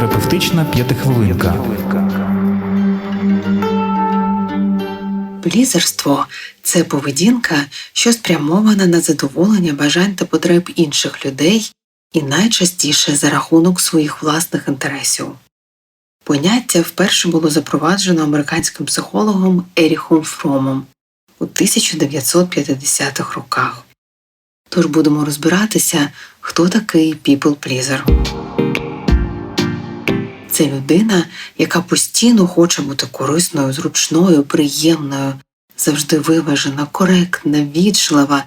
Психотерапевтична п'ятихвилинка. Плізерство це поведінка, що спрямована на задоволення бажань та потреб інших людей і найчастіше за рахунок своїх власних інтересів. Поняття вперше було запроваджено американським психологом Еріхом Фромом у 1950-х роках. Тож будемо розбиратися, хто такий people pleaser. Це людина, яка постійно хоче бути корисною, зручною, приємною, завжди виважена, коректна, вічлива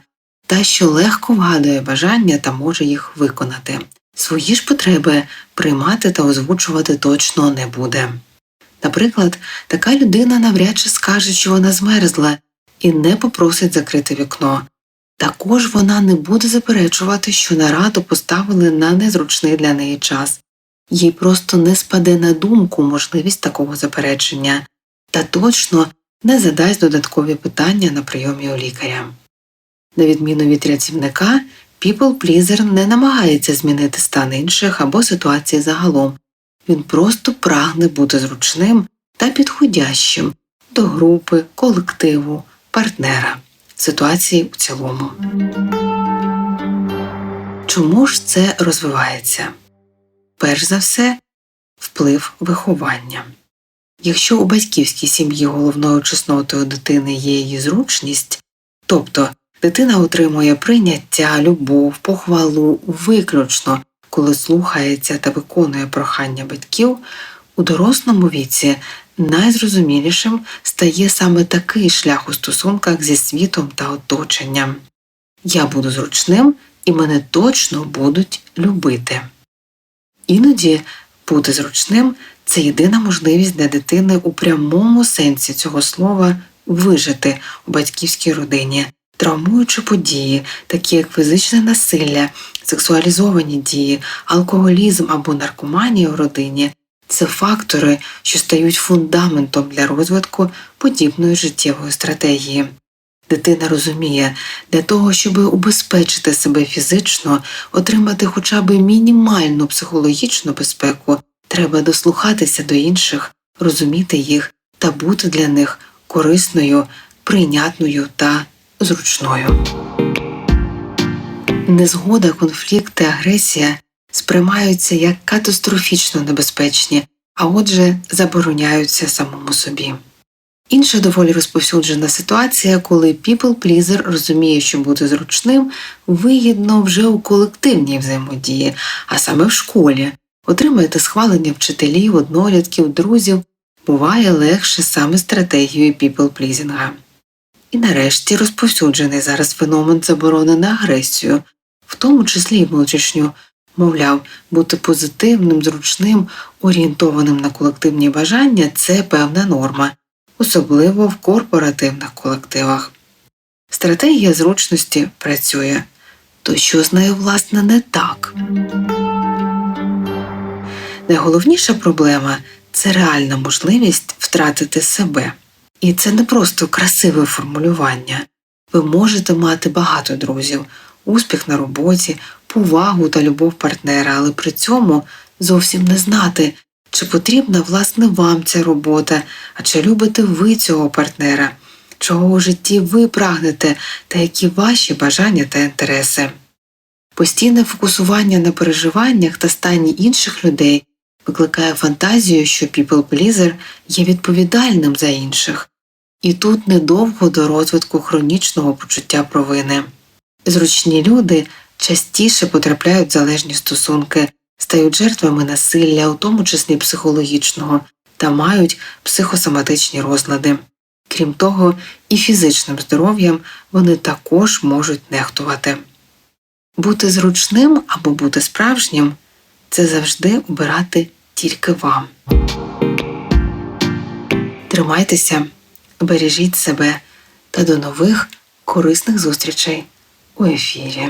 та що легко вгадує бажання та може їх виконати. Свої ж потреби приймати та озвучувати точно не буде. Наприклад, така людина навряд чи скаже, що вона змерзла, і не попросить закрити вікно. Також вона не буде заперечувати, що нараду поставили на незручний для неї час їй просто не спаде на думку можливість такого заперечення, та точно не задасть додаткові питання на прийомі у лікаря. На відміну від рятівника, people pleaser не намагається змінити стан інших або ситуації загалом, він просто прагне бути зручним та підходящим до групи, колективу, партнера, ситуації у цілому. Чому ж це розвивається? Перш за все, вплив виховання. Якщо у батьківській сім'ї головною чеснотою дитини є її зручність, тобто дитина отримує прийняття, любов, похвалу виключно, коли слухається та виконує прохання батьків, у дорослому віці найзрозумілішим стає саме такий шлях у стосунках зі світом та оточенням. Я буду зручним і мене точно будуть любити. Іноді бути зручним це єдина можливість для дитини у прямому сенсі цього слова вижити у батьківській родині, травмуючи події, такі як фізичне насилля, сексуалізовані дії, алкоголізм або наркоманія у родині. Це фактори, що стають фундаментом для розвитку подібної життєвої стратегії. Дитина розуміє, для того, щоб убезпечити себе фізично, отримати хоча б мінімальну психологічну безпеку, треба дослухатися до інших, розуміти їх та бути для них корисною, прийнятною та зручною. Незгода, конфлікт та агресія сприймаються як катастрофічно небезпечні, а отже, забороняються самому собі. Інша доволі розповсюджена ситуація, коли people pleaser розуміє, що бути зручним вигідно вже у колективній взаємодії, а саме в школі. Отримаєте схвалення вчителів, однолітків, друзів буває легше саме стратегією people pleasing. І нарешті розповсюджений зараз феномен заборони на агресію, в тому числі й внутрішню, мовляв, бути позитивним, зручним, орієнтованим на колективні бажання це певна норма особливо в корпоративних колективах. Стратегія зручності працює, то що з нею, власне, не так. Найголовніша проблема це реальна можливість втратити себе. І це не просто красиве формулювання. Ви можете мати багато друзів, успіх на роботі, повагу та любов партнера, але при цьому зовсім не знати, чи потрібна власне вам ця робота, а чи любите ви цього партнера, чого у житті ви прагнете та які ваші бажання та інтереси. Постійне фокусування на переживаннях та стані інших людей викликає фантазію, що people pleaser є відповідальним за інших, і тут недовго до розвитку хронічного почуття провини. Зручні люди частіше потрапляють в залежні стосунки стають жертвами насилля, у тому числі психологічного, та мають психосоматичні розлади. Крім того, і фізичним здоров'ям вони також можуть нехтувати. Бути зручним або бути справжнім це завжди обирати тільки вам. Тримайтеся, бережіть себе та до нових корисних зустрічей у ефірі.